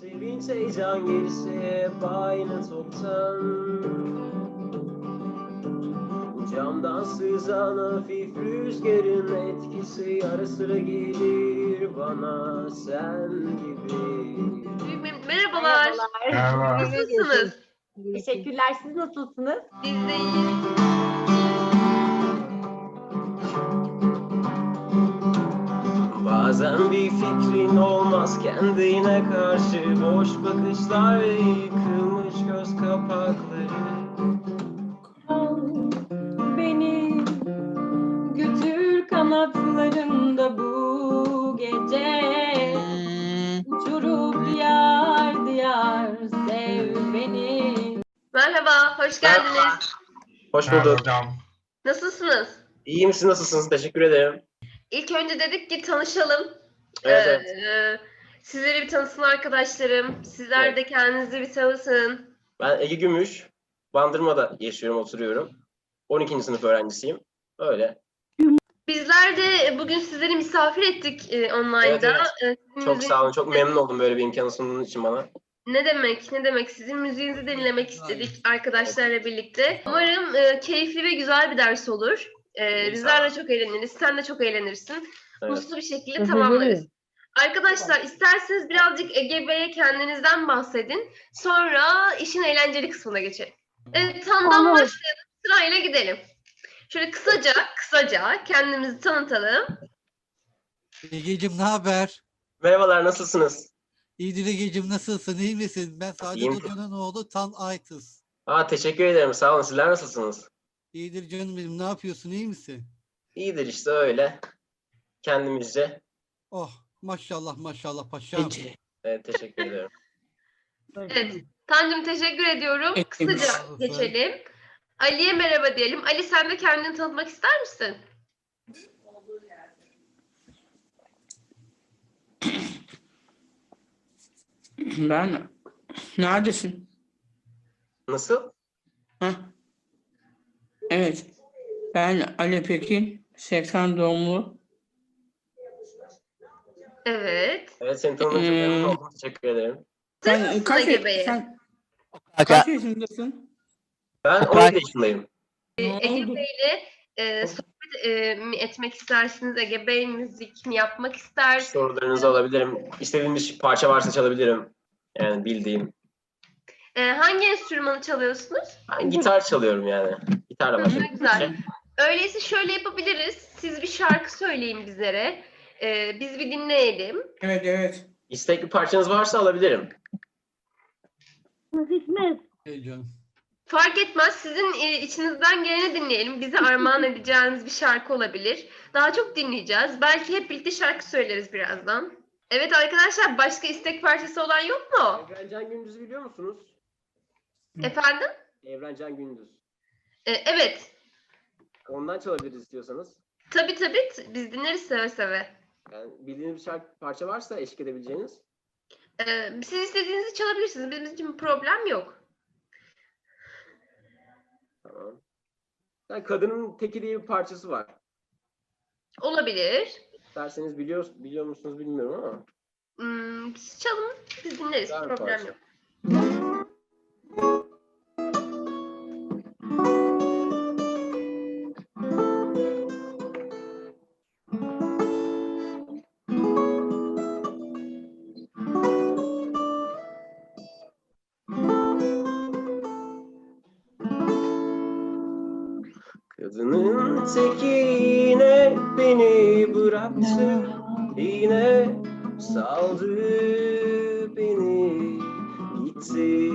Sevinç heyecan gerisi hep aynı toptan Camdan sızan hafif rüzgarın etkisi Ara sıra gelir bana sen gibi Merhabalar. Merhaba. Nasılsınız? Teşekkürler. Siz nasılsınız? Biz de iyiyiz. Bazen bir fikrin olmaz kendine karşı Boş bakışlar ve yıkılmış göz kapakları Al beni götür kanatlarında bu gece Uçurup diyar diyar sev beni Merhaba, hoş geldiniz. Hoş bulduk. hocam. Nasılsınız? İyi misiniz, nasılsınız? Teşekkür ederim. İlk önce dedik ki tanışalım. Evet, Ee, evet. e, sizleri bir tanısın arkadaşlarım. Sizler Evet. de kendinizi bir tanısın. Ben Ege Gümüş. Bandırma'da yaşıyorum, oturuyorum. 12. sınıf öğrencisiyim. Öyle. Bizler de bugün sizleri misafir ettik e, online'da. Evet, Ee, sizin Çok müziğinizi- sağ olun. Çok memnun oldum böyle bir imkanı sunduğun için bana. Ne demek, ne demek? Sizin müziğinizi dinlemek istedik arkadaşlarla birlikte. Umarım e, keyifli ve güzel bir ders olur. Ee, bizler de çok eğleniriz, sen de çok eğlenirsin. Evet. Mutlu bir şekilde tamamlarız. Arkadaşlar isterseniz birazcık Ege Bey'e kendinizden bahsedin. Sonra işin eğlenceli kısmına geçelim. Evet Tan'dan Olur. başlayalım. Sırayla gidelim. Şöyle kısaca kısaca kendimizi tanıtalım. Egeciğim ne haber? Merhabalar, nasılsınız? İyidir Egeciğim nasılsın? iyi misin? Ben Saadet İyiyim. Hoca'nın oğlu Tan Aytız. Aa, teşekkür ederim. Sağ olun. Sizler nasılsınız? İyidir canım benim. Ne yapıyorsun? iyi misin? İyidir işte öyle. Kendimizce. Oh maşallah maşallah paşam. Evet, teşekkür ederim. Evet. Tancım teşekkür ediyorum. Kısaca geçelim. Ali'ye merhaba diyelim. Ali sen de kendini tanıtmak ister misin? Ben neredesin? Nasıl? Hah. Evet. Ben Ali Pekin, 80 doğumlu. Evet. Evet, seni tanıdığım için memnun oldum. Teşekkür ederim. Sen kaç, Ege sen kaç yaşındasın? Ben 17 yaşındayım. Ee, Ne Ege oldu? Bey'le e, sohbet e, mi etmek istersiniz? Ege Bey müzik mi yapmak ister? Sorularınızı alabilirim. İstediğiniz bir parça varsa çalabilirim. Yani bildiğim. E, hangi enstrümanı çalıyorsunuz? Ben gitar çalıyorum yani. Gitarla ne güzel. Öyleyse şöyle yapabiliriz. Siz bir şarkı söyleyin bizlere. E, biz bir dinleyelim. Evet evet. İstek bir parçanız varsa alabilirim. Hey canım. Fark etmez. Sizin e, içinizden geleni dinleyelim. Bize armağan edeceğiniz bir şarkı olabilir. Daha çok dinleyeceğiz. Belki hep birlikte şarkı söyleriz birazdan. Evet arkadaşlar başka istek parçası olan yok mu? Evrencan Gündüz'ü biliyor musunuz? Efendim? Evrencan Gündüz. E, evet. Ondan çalabiliriz istiyorsanız. Tabii tabii. Biz dinleriz seve seve. Yani bildiğiniz bir şarkı parça varsa eşlik edebileceğiniz. Ee, siz istediğinizi çalabilirsiniz. Bizim için bir problem yok. Tamam. Yani kadının teki diye bir parçası var. Olabilir. İsterseniz biliyor, biliyor musunuz bilmiyorum ama. Hmm, siz çalın. Biz dinleriz. Güzel bir problem parça. yok. Bıraktı. Yine saldı beni gitti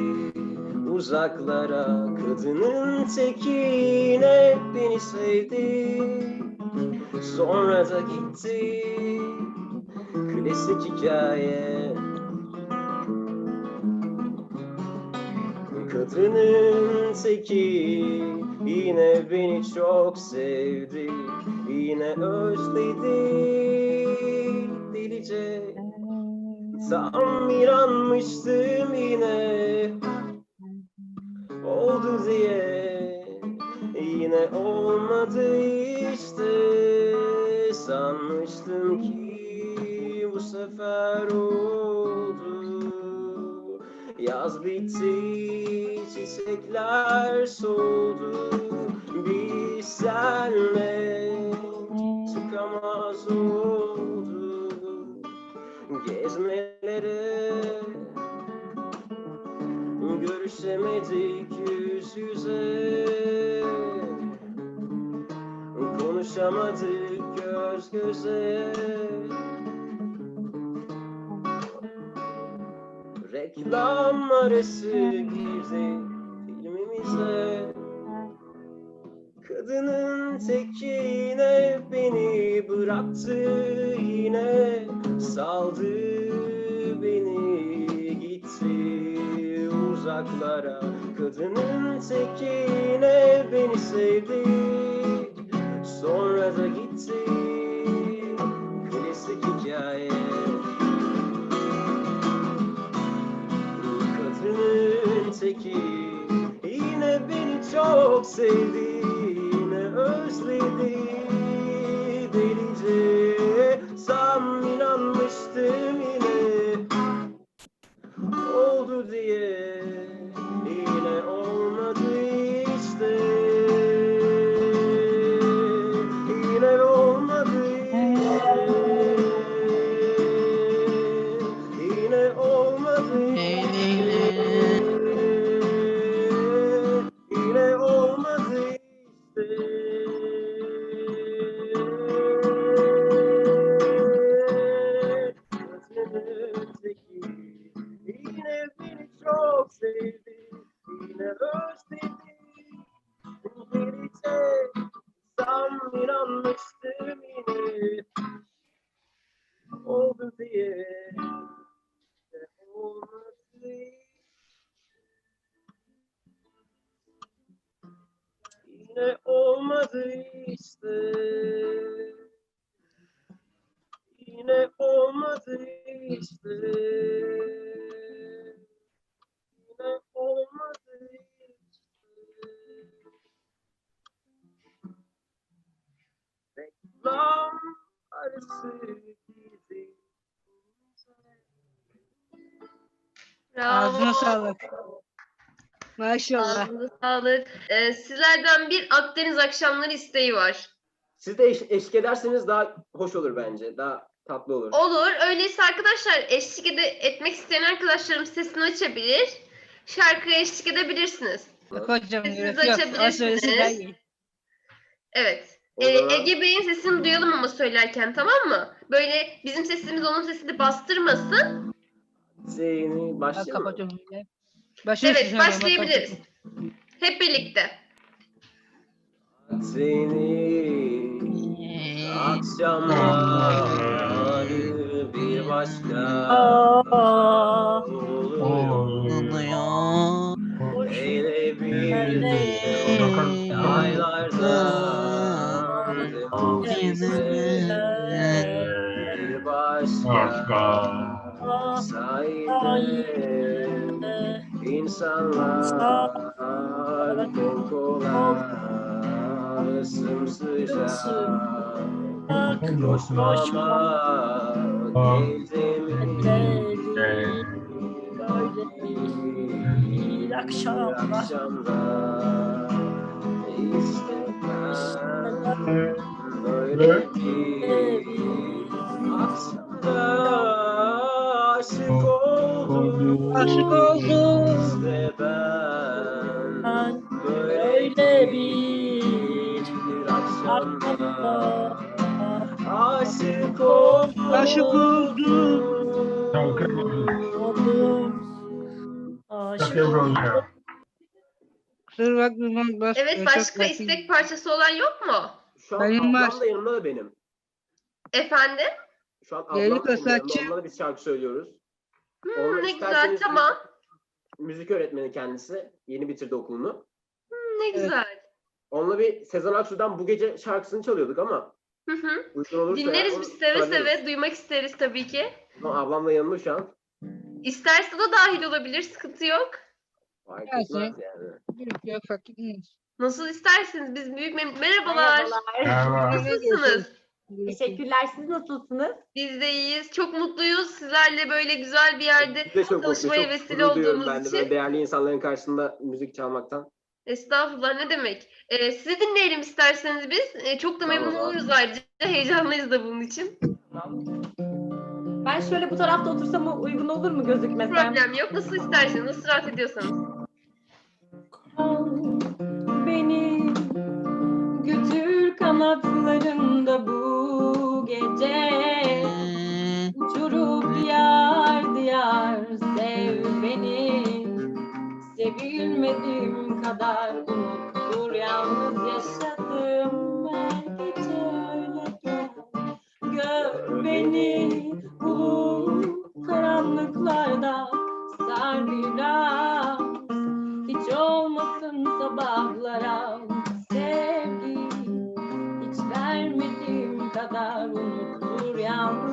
uzaklara. Kadının teki yine beni sevdi. Sonra da gitti. Klasik hikaye. Kadının teki yine beni çok sevdi Yine özledi. Delice Tam inanmıştım yine. Oldu diye Yine olmadı işte. Sanmıştım ki bu sefer oldu. Yaz bitti, çiçekler soldu Biz senle çıkamaz oldu. Gezmelere Görüşemedik yüz yüze. Konuşamadık göz göze. Reklam arası girdi filmimize Kadının tekine beni bıraktı yine. Saldı beni gitti uzaklara. Kadının tekine beni sevdi. Sonra da gitti çok sevdi Yine Kadının sağlık. Maşallah. Ağzınıza sağlık. Ee, sizlerden bir Akdeniz akşamları isteği var. Siz de eş- eşlik ederseniz daha hoş olur bence. Daha tatlı olur. Olur. Öyleyse arkadaşlar eşlik ede- etmek isteyen arkadaşlarım sesini açabilir. Şarkıya eşlik edebilirsiniz. Yok hocam Sesinizi gerek yok. Az açabilirsiniz. daha iyi. Evet. O Ee, zaman- Ege Bey'in sesini duyalım ama söylerken tamam mı? Böyle bizim sesimiz onun sesini bastırmasın. Ben başlayalım. mı? kapatıyorum. Evet başlayabiliriz. Hep birlikte. Seni akşamları bir başka oluyor. Eyle bir aylardan bir başka sahilde insanlar kol kola sımsıcak. Koşmama gezemi bir akşamda işte ben böyle bir akşamda aşık oldum Aşık oldum. işte ben böyle bir akşamda aşık oldum Aşık oldum. Kusura bakmayın. Bas, Evet başka istek parçası olan yok mu? Şu an Benim var. ablam da yanımda da benim. Efendim? Şu an. Asatçı. Onunla da biz şarkı söylüyoruz. Hmm, Onu ne güzel isterseniz tamam. Müzik öğretmeni kendisi. Yeni bitirdi okulunu. Hmm, ne Evet. güzel. Onunla bir Sezen Aksu'dan bu gece şarkısını çalıyorduk ama Hı hı. uygun olursa Dinleriz onu biz seve söyleriz. seve. Duymak isteriz tabii ki. Ama ablam da yanımda şu an. İsterse de dahil olabilir. Sıkıntı yok. Fark etmez yani. Yok, yok, fark etmez. Nasıl isterseniz. Biz büyük mem- Merhabalar. Merhaba. Nasılsınız? Teşekkürler. Siz nasılsınız? Biz de iyiyiz. Çok mutluyuz. Sizlerle böyle güzel bir yerde Biz de çok mutluyuz, çalışmaya çok vesile duyuyorum olduğumuz ben de için. böyle değerli insanların karşısında müzik çalmaktan. Estağfurullah ne demek. Ee, sizi dinleyelim isterseniz biz. Ee, çok da memnun Tamam. oluruz ayrıca. Heyecanlıyız da bunun için. Ben şöyle bu tarafta otursam uygun olur mu gözükmesem? Problem yok. Nasıl isterseniz, nasıl rahat ediyorsanız. Al kanatlarında bu gece Uçurup diyar diyar sev beni. Sevilmediğim kadar unuttur yalnız yaşadım. Her gece öyle gel. Gör beni bu karanlıklarda sar biraz hiç olmasın sabahlara down.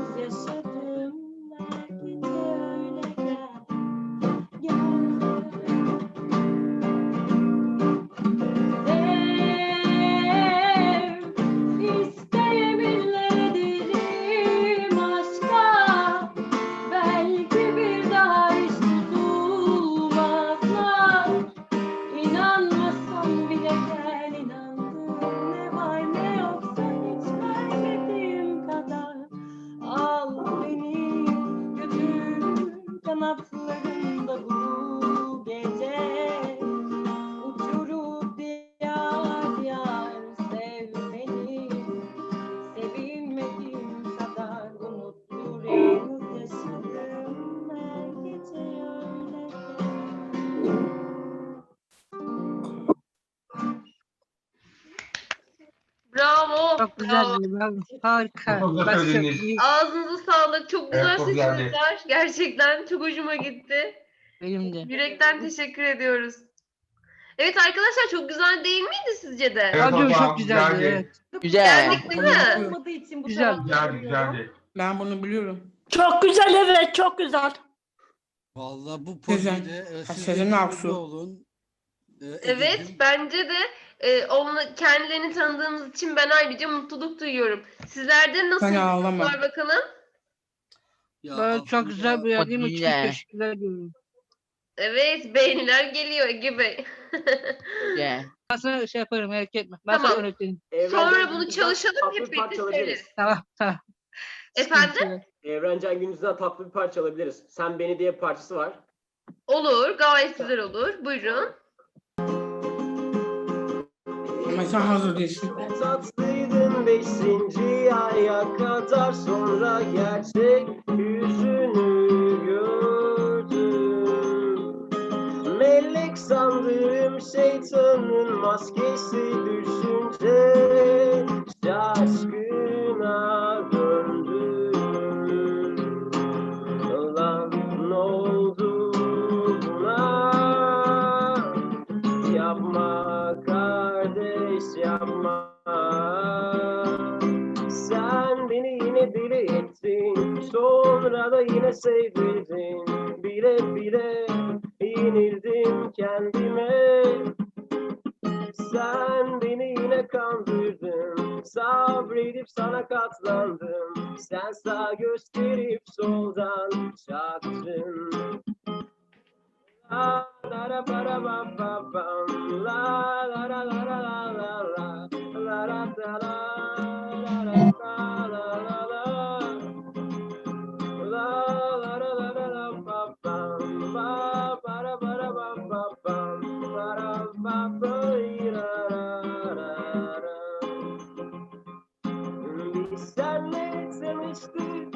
Çok. Harika. Güzel Başka- söylediniz. Ağzınıza sağlık. Çok güzel Evet, var. Gerçekten çok hoşuma gitti. Benim de. Yürekten teşekkür ediyoruz. Evet arkadaşlar çok güzel değil miydi sizce de? Evet, Radyo çok güzeldi. güzeldi. Evet. Güzel. Beğendik değil mi? Olmadığı için bu Güzel. Güzeldi, güzeldi. Ben bunu biliyorum. Çok güzel evet çok güzel. Vallahi bu projede e, Sezen de Aksu. olun. E, Evet bence de e, onunla, kendilerini tanıdığımız için ben ayrıca mutluluk duyuyorum. Sizlerde nasıl Sen ağlama. mutluluklar bakalım? Ya Böyle çok güzel bir yerdiğim için güzel. teşekkürler diyorum. Evet beğeniler geliyor gibi. Güzel. Ben sana şey yaparım merak etme. Ben Tamam. sana öğretirim. Sonra bunu Gündüz'den çalışalım tatlı hep bir parça birlikte alabiliriz. söyleriz. Tamam tamam. Efendim? Sıkıntı yok. Gündüz'den tatlı bir parça alabiliriz. Sen Beni diye bir parçası var. Olur gayet güzel olur. Buyurun. Sen hazır değilsin. Tatlıydın beşinci aya kadar sonra gerçek yüzünü gördüm. Melek sandığım şeytanın maskesi düşünce Sonra da yine sevdirdin Bile bile yenildim kendime Sen beni yine kandırdın Sabredip sana katlandım Sen sağ gösterip soldan çaktın La la la. La la la la la la la la. La la la. La senle tanıştık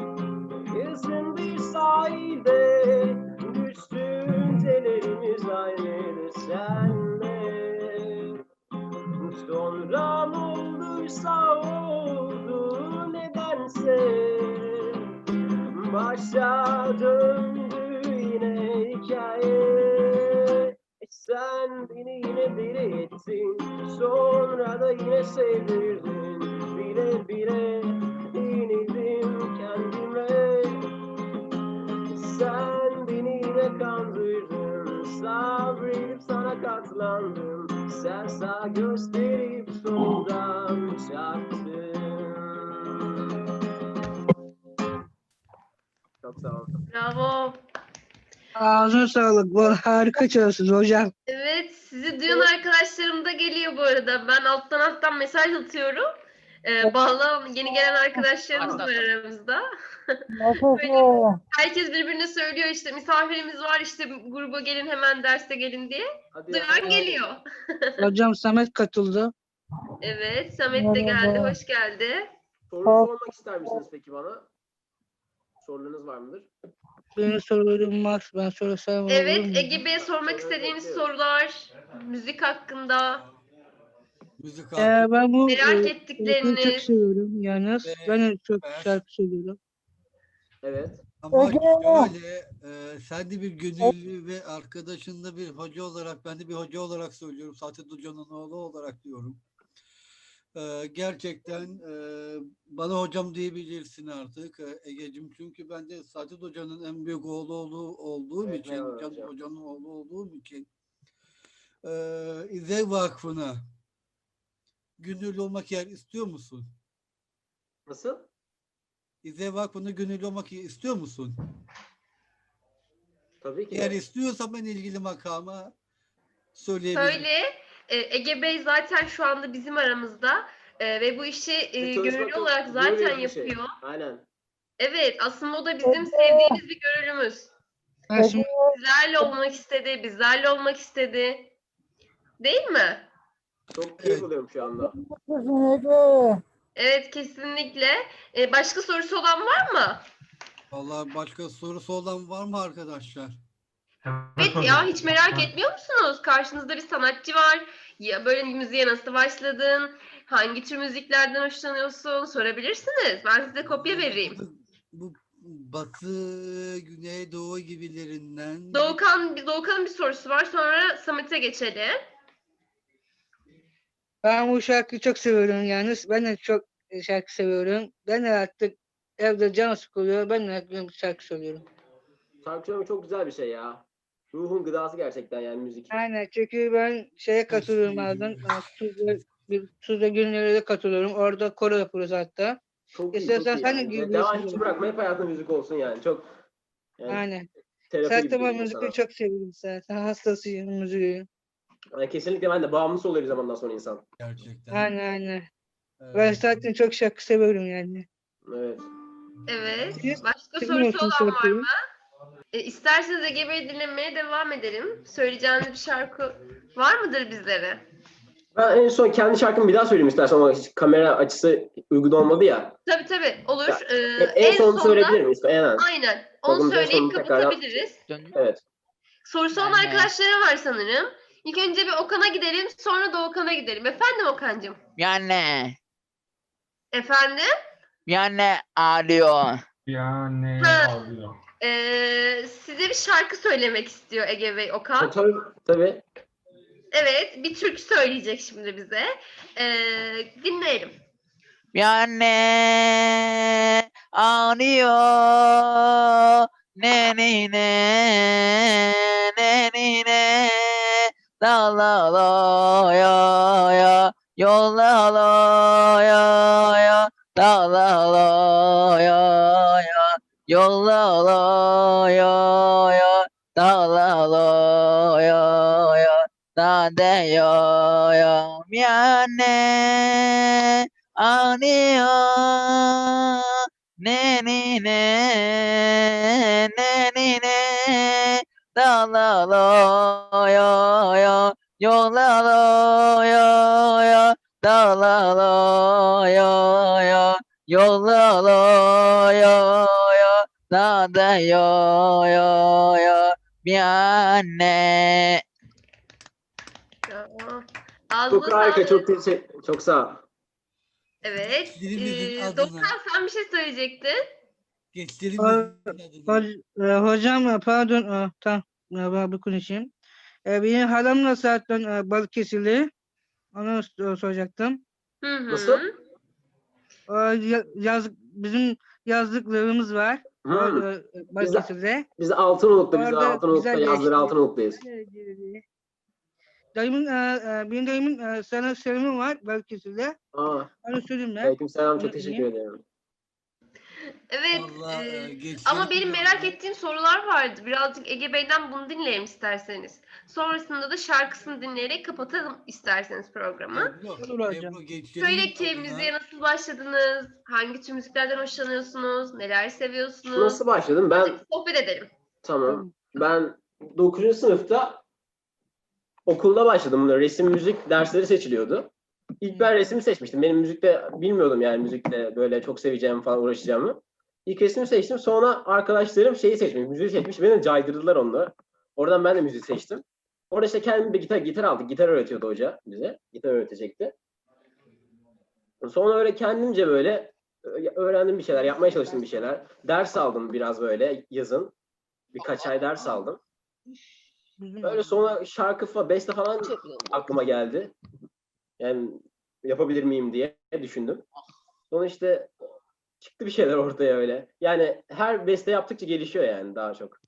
Yazın bir sahilde. Düştüğün telerimiz aynıydı senle. Sonra olduysa oldu nedense. Başa döndü yine hikaye. Sen beni yine deli ettin Sonra da yine sevdirdin Yaşam isterim sonunda. Çok sağ olun. Bravo. Ağzına sağlık. Bu harika çalışıyorsunuz hocam. Evet sizi duyan arkadaşlarım da geliyor bu arada. Ben alttan alttan mesaj atıyorum. Ee, bağlı yeni gelen arkadaşlarımız var aramızda. Böyle herkes birbirine söylüyor işte misafirimiz var işte gruba gelin hemen derse gelin diye. Hadi Duyan geliyor. Hocam Samet katıldı. Evet, Samet de geldi, hoş geldi. Soru sormak ister misiniz peki bana? Sorularınız var mıdır? Benim sorularım var. Ben soru sormam. Evet, Ege Bey'e sormak istediğiniz sorular, müzik hakkında, Müzik Ee, aldım. ben bu merak e, şarkıyı çok seviyorum yalnız. Ve- Ben de çok ve- şarkı söylüyorum. Evet. Ama şöyle e, sen de bir gönüllü ve arkadaşın da bir hoca olarak ben de bir hoca olarak söylüyorum. Saadet Hoca'nın oğlu olarak diyorum. E, gerçekten e, bana hocam diyebilirsin artık e, Ege'cim. Çünkü ben de Saadet Hoca'nın en büyük oğlu olduğu, olduğum Evet, için, hocam. Hoca'nın oğlu olduğum için e, İzzet Vakfı'na gönüllü olmak yer istiyor musun? Nasıl? İzzet Vakfı'na gönüllü olmak istiyor musun? Tabii ki. Eğer istiyorsa ben ilgili makama söyleyebilirim. Söyle, e, Ege Bey zaten şu anda bizim aramızda e, ve bu işi e, çalışmak gönüllü olarak zaten bir şey. yapıyor. Aynen. Evet, aslında o da bizim sevdiğimiz bir gönüllümüz. Ben şimdi Bizlerle olmak istedi, bizlerle olmak istedi. Değil mi? Çok keyif Evet. alıyorum şu anda. Evet, kesinlikle. E, başka sorusu olan var mı? Vallahi başka sorusu olan var mı arkadaşlar? Evet ya, hiç merak etmiyor musunuz? Karşınızda bir sanatçı var. Ya böyle müziğe nasıl başladın? Hangi tür müziklerden hoşlanıyorsun? Sorabilirsiniz. Ben size kopya vereyim. Bu batı, güney, doğu gibilerinden. Doğukan, Doğukan'ın bir sorusu var. Sonra Samet'e geçelim. Ben bu şarkıyı çok seviyorum yalnız. Ben de çok e, şarkı seviyorum. Ben de artık evde can sıkılıyor. Ben de bu şarkı söylüyorum. Şarkı söylemek çok güzel bir şey ya. Ruhun gıdası gerçekten yani müzik. Aynen çünkü ben şeye katılıyorum bazen. Tuzla, bir Tuzla günlere de katılıyorum. Orada koro yapıyoruz hatta. Çok iyi, İstersen çok iyi sen de yani. Devam hiç bırakma hep hayatında müzik olsun yani. Çok yani Aynen. sana. müziği çok seviyorum zaten. Hastasıyım müziği. Yani kesinlikle ben de bağımlısı oluyor bir zamandan sonra insan. Gerçekten. Aynen aynen. Ee, Ben zaten çok şarkı seviyorum yani. Evet. Evet. Başka Kim sorusu olan var mı? E, isterseniz Ege Bey'i dinlemeye devam edelim. Söyleyeceğiniz bir şarkı var mıdır bizlere? Ben en son kendi şarkımı bir daha söyleyeyim istersen ama hiç kamera açısı uygun olmadı ya. Tabii tabii olur. Ya, Ee, En, son sonda- söyleyebilir miyiz? Aynen. Aynen. Onu Bakın, en söyleyip kapatabiliriz. Evet. Sorusu olan arkadaşlara var sanırım. İlk önce bir Okan'a gidelim, sonra da Okan'a gidelim. Efendim Okan'cığım? Yani, Efendim? yani ağlıyor. Yani Ha. ağlıyor. Ee, size bir şarkı söylemek istiyor Ege Bey Okan. tabii, tabii. Evet, bir türkü söyleyecek şimdi bize. Ee, dinleyelim. Yani ağlıyor. Ne ne ne ne ne ne la la la ya ya yolla la ya ya la la la ya ya yolla la ya ya la la la ya ya da de ya ya miane ağlıyor ne ne ne ne ne ne la la la ya ya yo la la ya ya la la la ya ya yo la la ya ya da da ya ya ya miane Ya, Ağzına Çok harika. Çok teşekkür Çok sağ ol. Evet. Dilimizin Ee. Doğukan sen bir şey söyleyecektin. Ho- e, hocam e, pardon. e, Tamam. e, Ben bir konuşayım. E, Benim halamla zaten e, Balıkesirli. Onu soracaktım. Hı hı. Nasıl? O ya- Yaz, bizim yazlıklarımız var. Orada, e, Balıkesir'de. Biz de Altınoluk'ta, biz Altınoluk'ta, yazları. Altınoluk'tayız. Dayımın, e, e, benim dayımın e, sana selamı var Balıkesir'de. Aa, Onu söyleyeyim ben. aleyküm selam. Çok teşekkür ederim. Evet. Allah e, ama benim merak ettiğim sorular vardı. Birazcık Ege Bey'den bunu dinleyelim isterseniz. Sonrasında da şarkısını dinleyerek kapatalım isterseniz programı. Ebru. Ebru, Söyle ki müziğe nasıl başladınız? Hangi tür müziklerden hoşlanıyorsunuz? Neler seviyorsunuz? Nasıl başladım? Ben sohbet edelim. tamam. Ben 9. sınıfta okulda başladım. Resim müzik dersleri seçiliyordu. İlk ben resmi seçmiştim. Benim müzikte bilmiyordum yani müzikle böyle çok seveceğimi falan uğraşacağımı. İlk resmi seçtim. Sonra arkadaşlarım şeyi seçmiş, müziği seçmiş. Beni caydırdılar onunla. Oradan ben de müziği seçtim. Orada işte kendim bir gitar, gitar aldık. Gitar öğretiyordu hoca bize. Gitar öğretecekti. Sonra öyle kendimce böyle ö- öğrendim bir şeyler, yapmaya çalıştım bir şeyler. Ders aldım biraz böyle yazın. Birkaç ay ders aldım. Bizim Öyle sonra şarkı falan, beste falan aklıma geldi. Yani yapabilir miyim diye düşündüm. Sonra işte çıktı bir şeyler ortaya öyle. Yani her beste yaptıkça gelişiyor yani daha çok.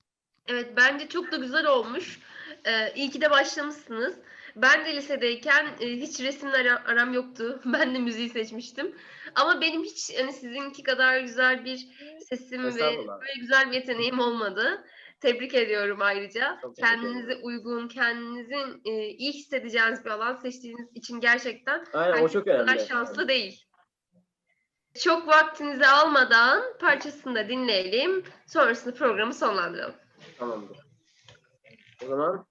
Evet bence çok da güzel olmuş. Ee, iyi ki de başlamışsınız. Ben de lisedeyken e, hiç resimle ara- aram yoktu. Ben de müziği seçmiştim. Ama benim hiç hani sizinki kadar güzel bir sesim ve Estağfurullah. böyle güzel bir yeteneğim olmadı. Tebrik ediyorum ayrıca. Çok teşekkür Kendinize ederim. uygun, kendinizin e, iyi hissedeceğiniz bir alan seçtiğiniz için gerçekten Aynen o herkes çok bu kadar önemli. şanslı değil. Çok vaktinizi almadan parçasını da dinleyelim. Sonrasında programı sonlandıralım. Tamamdır. O zaman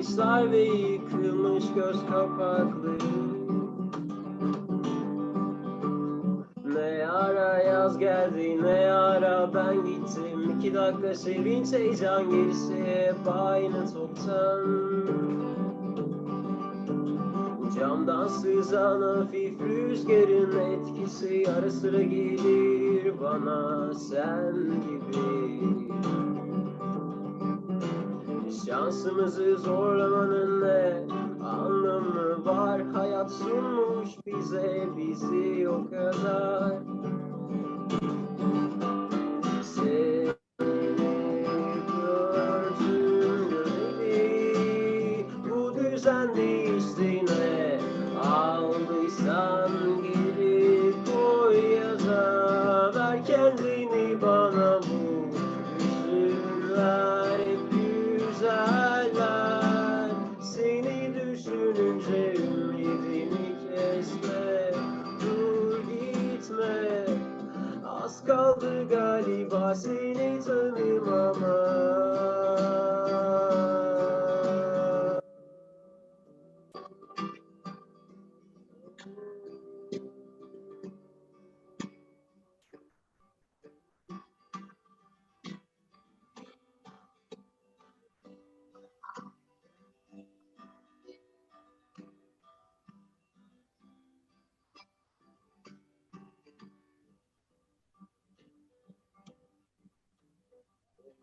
Bakışlar ve yıkılmış göz kapakları. Ne ara yaz geldi ne ara ben gittim. İki dakika sevinç heyecan gerisi hep aynı toptan. Camdan sızan hafif rüzgarın etkisi ara sıra gelir bana sen gibi Şansımızı zorlamanın ne anlamı var? Hayat sunmuş bize bizi o kadar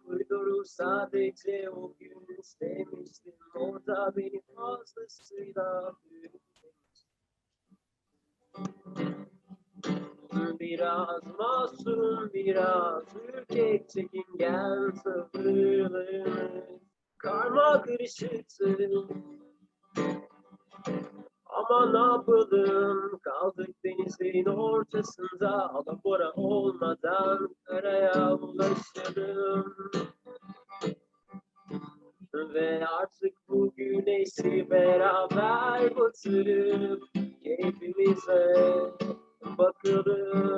Uydurur sadece o gün istemiştim Orada beni fazlasıyla Biraz masum, biraz ürkek çekingen tavırlarını Karma karışıktı ama ne yapalım? Kaldık denizin ortasında. Alabora olmadan karaya ulaşalım ve artık bu güneşi beraber batırıp keyfimize bakalım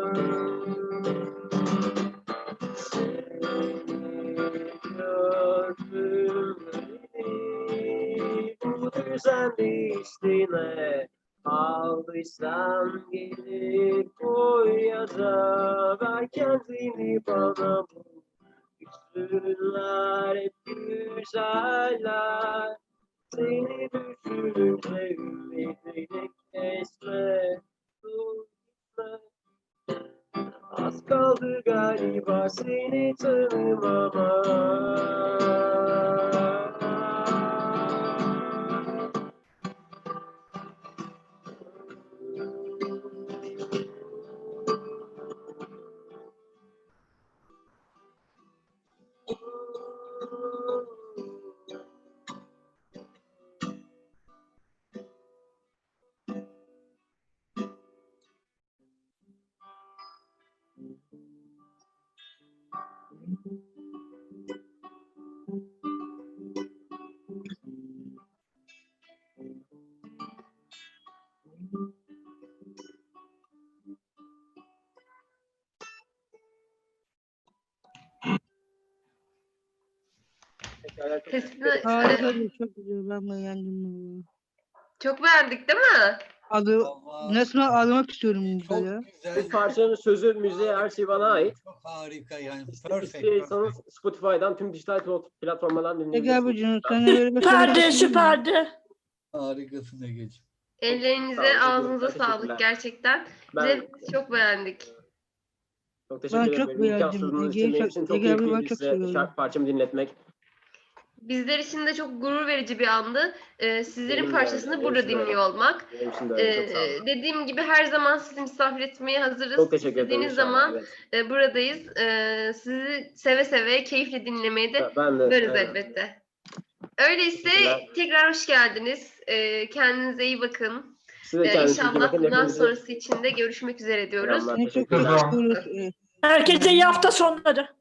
sing it to mama. Tespitini Harika bir çok güzel. Ben beğendim bunu. çok beğendik değil mi? Adı Vallahi resmen aramak istiyorum burada ya. çok güzel. Bu parçanın sözü, müziği, her şey bana ait. Çok harika yani. Perfect. İstiyorsanız perfect. Spotify'dan tüm dijital plat- platformlardan Ege dinleyebilirsiniz. abicim sana böyle bir Süperdi, süperdi. Harikasın Ege'ciğim. Ellerinize, Sağ olun, ağzınıza teşekkürler. sağlık gerçekten. Ben Biz çok beğendik. çok teşekkür Ben ederim. çok beğendim. sunduğunuz Ege'yi benim çok- için çok Ege abi ben keyifliydi çok size seviyorum. şarkı parçamı dinletmek. Bizler için de çok gurur verici bir andı. Ee, sizlerin Benim de parçasını öyle, burada de dinliyor olmak. De Ee, dediğim gibi her zaman sizi misafir etmeye hazırız. Çok teşekkür ederim. Zaman evet. e, buradayız. Ee, sizi seve seve, keyifle dinlemeye de Ben de varız evet. elbette. Öyleyse tekrar hoş geldiniz. Ee, kendinize iyi bakın. Siz de Ee, inşallah bakın. bundan Hepinize sonrası için de görüşmek üzere diyoruz. çok Herkese iyi hafta sonları.